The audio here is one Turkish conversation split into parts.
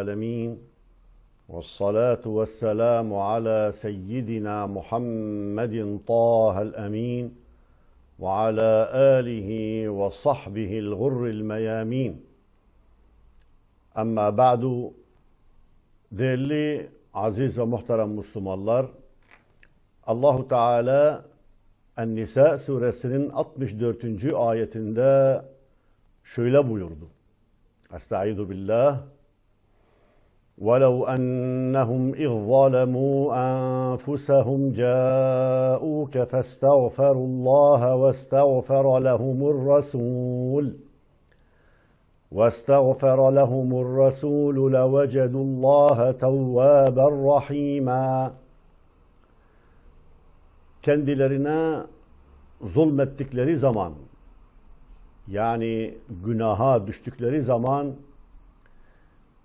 رب العالمين والصلاة والسلام على سيدنا محمد طه الأمين وعلى آله وصحبه الغر الميامين Ama ba'du değerli aziz ve muhterem Müslümanlar Allahu Teala En-Nisa suresinin 64. ayetinde şöyle buyurdu. Estaizu billah ولو أنهم إذ ظلموا أنفسهم جاءوك فاستغفروا الله واستغفر لهم الرسول واستغفر لهم الرسول لوجدوا الله توابا رحيما. Kendilerine zulmettikleri zaman yani günaha düştükleri zaman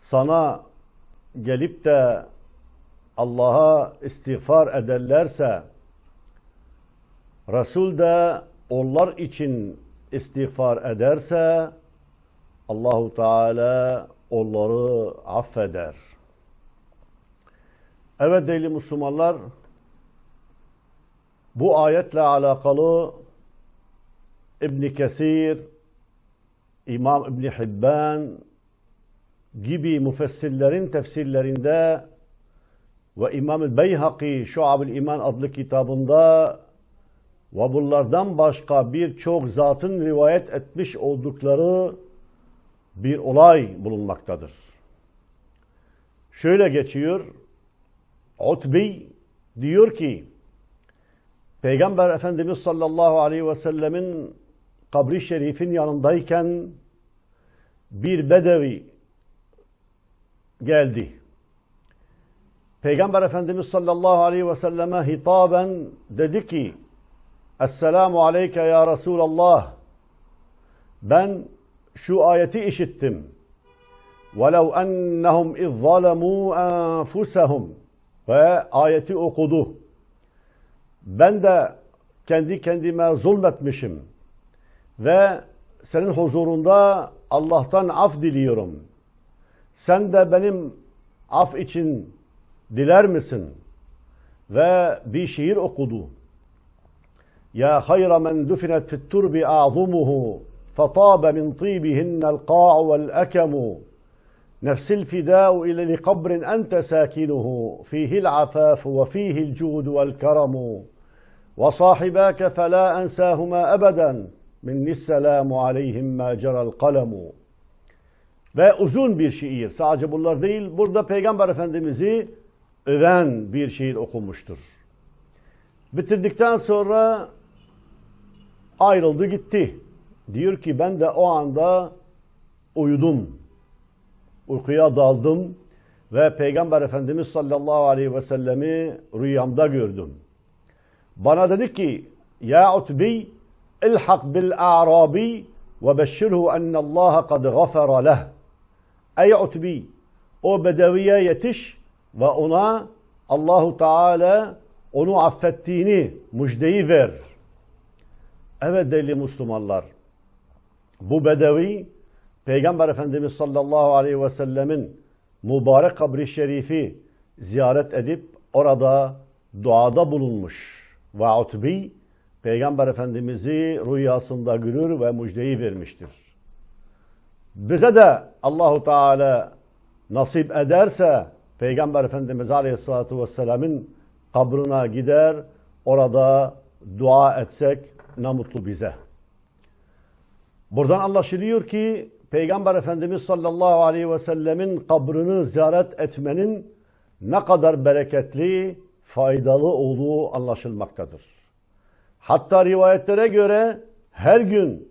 sana gelip de Allah'a istiğfar ederlerse Resul de onlar için istiğfar ederse Allahu Teala onları affeder. Evet değerli Müslümanlar bu ayetle alakalı İbn Kesir, İmam İbn Hibban gibi müfessirlerin tefsirlerinde ve İmam Beyhaki Şuab-ül İman adlı kitabında ve bunlardan başka birçok zatın rivayet etmiş oldukları bir olay bulunmaktadır. Şöyle geçiyor. Utbi diyor ki Peygamber Efendimiz sallallahu aleyhi ve sellemin kabri şerifin yanındayken bir bedevi geldi. Peygamber Efendimiz sallallahu aleyhi ve selleme hitaben dedi ki Esselamu aleyke ya Resulallah ben şu ayeti işittim. وَلَوْ أَنَّهُمْ اِذْ ظَلَمُوا أَنفُسَهُمْ Ve ayeti okudu. Ben de kendi kendime zulmetmişim. Ve senin huzurunda Allah'tan af diliyorum. Sen de benim af için diler misin? Ve bir şiir okudu. Ya hayra men dufinet fit turbi a'zumuhu فطاب من طيبهن القاع والأكم نفس الفداء إلى لقبر أنت ساكنه فيه العفاف وفيه الجود والكرم وصاحباك فلا أنساهما أبدا مني السلام عليهم ما جرى القلم Ve uzun bir şiir. Sadece bunlar değil. Burada Peygamber Efendimiz'i öven bir şiir okunmuştur. Bitirdikten sonra ayrıldı gitti. Diyor ki ben de o anda uyudum. Uykuya daldım ve Peygamber Efendimiz sallallahu aleyhi ve sellemi rüyamda gördüm. Bana dedi ki Ya Utbi ilhak bil a'rabi ve beşşirhu ennallaha kad gafara leh. Ey Utbi o bedeviye yetiş ve ona Allahu Teala onu affettiğini müjdeyi ver. Evet değerli Müslümanlar bu bedevi Peygamber Efendimiz sallallahu aleyhi ve sellemin mübarek kabri şerifi ziyaret edip orada duada bulunmuş. Ve Utbi Peygamber Efendimiz'i rüyasında görür ve müjdeyi vermiştir. Bize de Allahu Teala nasip ederse Peygamber Efendimiz Aleyhisselatü Vesselam'ın kabrına gider, orada dua etsek ne mutlu bize. Buradan anlaşılıyor ki Peygamber Efendimiz sallallahu aleyhi ve sellemin kabrını ziyaret etmenin ne kadar bereketli, faydalı olduğu anlaşılmaktadır. Hatta rivayetlere göre her gün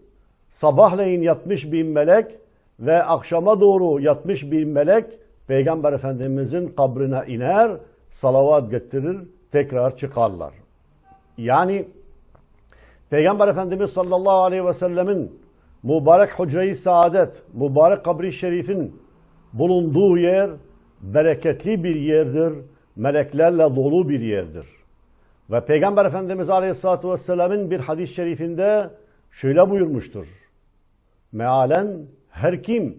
sabahleyin yatmış bir melek ve akşama doğru yatmış bir melek Peygamber Efendimizin kabrine iner, salavat getirir, tekrar çıkarlar. Yani Peygamber Efendimiz sallallahu aleyhi ve sellemin mübarek hücre-i saadet, mübarek kabri şerifin bulunduğu yer bereketli bir yerdir, meleklerle dolu bir yerdir. Ve Peygamber Efendimiz Aleyhisselatü Vesselam'ın bir hadis-i şerifinde şöyle buyurmuştur. Mealen her kim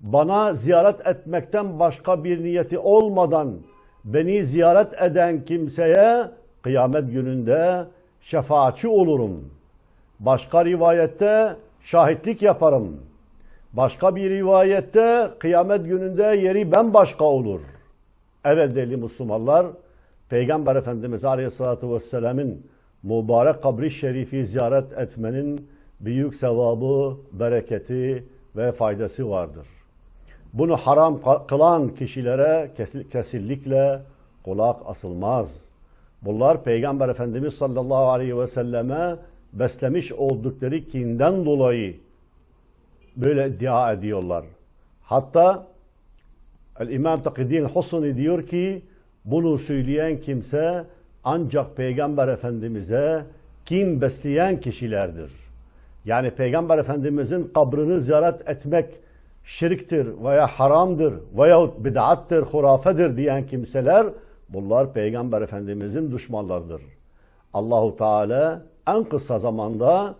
bana ziyaret etmekten başka bir niyeti olmadan beni ziyaret eden kimseye kıyamet gününde şefaatçi olurum. Başka rivayette şahitlik yaparım. Başka bir rivayette kıyamet gününde yeri bambaşka olur. Evet değerli Müslümanlar, Peygamber Efendimiz Aleyhisselatü Vesselam'ın mübarek kabri şerifi ziyaret etmenin büyük sevabı, bereketi ve faydası vardır. Bunu haram kılan kişilere kesinlikle kulak asılmaz. Bunlar Peygamber Efendimiz sallallahu aleyhi ve selleme beslemiş oldukları kinden dolayı böyle iddia ediyorlar. Hatta İmam Takidin Husni diyor ki bunu söyleyen kimse ancak Peygamber Efendimiz'e kim besleyen kişilerdir. Yani Peygamber Efendimiz'in kabrini ziyaret etmek şirktir veya haramdır veyahut bid'attır, hurafedir diyen kimseler bunlar Peygamber Efendimiz'in düşmanlarıdır. Allahu Teala en kısa zamanda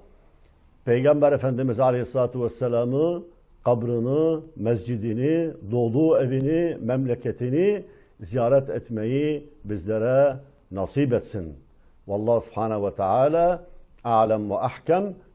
Peygamber Efendimiz Aleyhisselatü Vesselam'ı kabrini, mescidini, doğduğu evini, memleketini ziyaret etmeyi bizlere nasip etsin. Vallahu Subhanahu ve Teala alem ve ahkem.